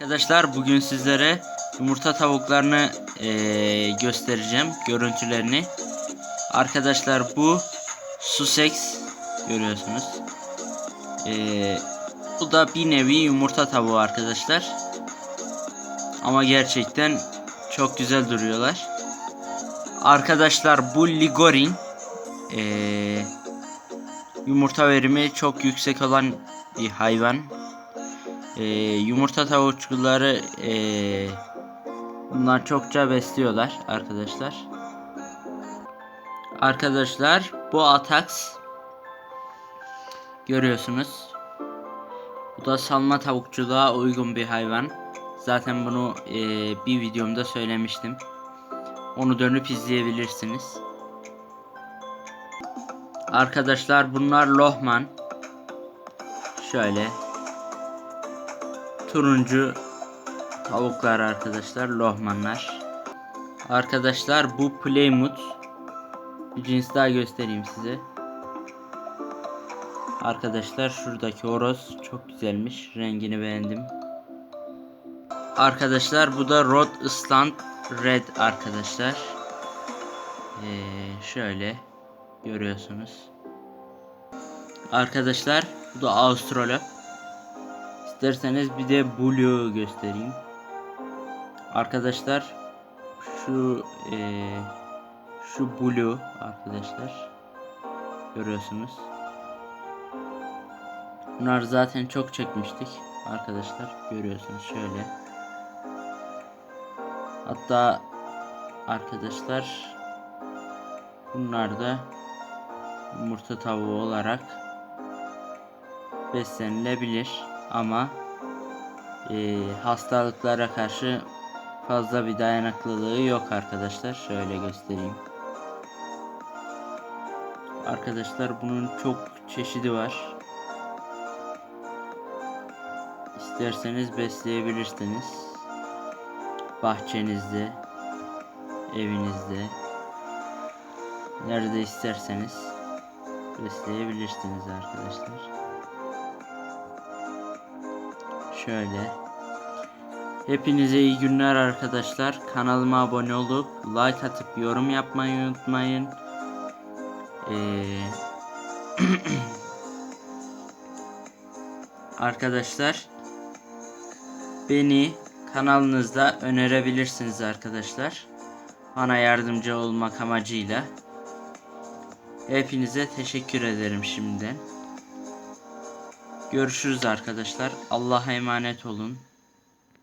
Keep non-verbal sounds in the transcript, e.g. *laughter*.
Arkadaşlar bugün sizlere yumurta tavuklarını eee, göstereceğim görüntülerini. Arkadaşlar bu Sussex görüyorsunuz. Eee, bu da bir nevi yumurta tavuğu arkadaşlar. Ama gerçekten çok güzel duruyorlar. Arkadaşlar bu Ligorin eee, yumurta verimi çok yüksek olan bir hayvan. Ee, yumurta tavukçuları ee, bunlar çokça besliyorlar arkadaşlar. Arkadaşlar bu Atax görüyorsunuz. Bu da salma tavukçuluğa uygun bir hayvan. Zaten bunu ee, bir videomda söylemiştim. Onu dönüp izleyebilirsiniz. Arkadaşlar bunlar Lohman. Şöyle turuncu tavuklar arkadaşlar lohmanlar. Arkadaşlar bu Plymouth. Bir cins daha göstereyim size. Arkadaşlar şuradaki horoz çok güzelmiş. Rengini beğendim. Arkadaşlar bu da Rhode Island Red arkadaşlar. Ee, şöyle görüyorsunuz. Arkadaşlar bu da Avustralop İsterseniz bir de Blue göstereyim. Arkadaşlar şu eee, şu Blue arkadaşlar görüyorsunuz. Bunlar zaten çok çekmiştik arkadaşlar görüyorsunuz şöyle. Hatta arkadaşlar bunlar da yumurta tavuğu olarak beslenilebilir ama e, hastalıklara karşı fazla bir dayanıklılığı yok arkadaşlar. Şöyle göstereyim. Arkadaşlar bunun çok çeşidi var. İsterseniz besleyebilirsiniz. Bahçenizde, evinizde, nerede isterseniz besleyebilirsiniz arkadaşlar. Şöyle. Hepinize iyi günler arkadaşlar. Kanalıma abone olup like atıp yorum yapmayı unutmayın. Ee, *clears throat* arkadaşlar beni kanalınızda önerebilirsiniz arkadaşlar. Bana yardımcı olmak amacıyla. Hepinize teşekkür ederim şimdiden. Görüşürüz arkadaşlar. Allah'a emanet olun.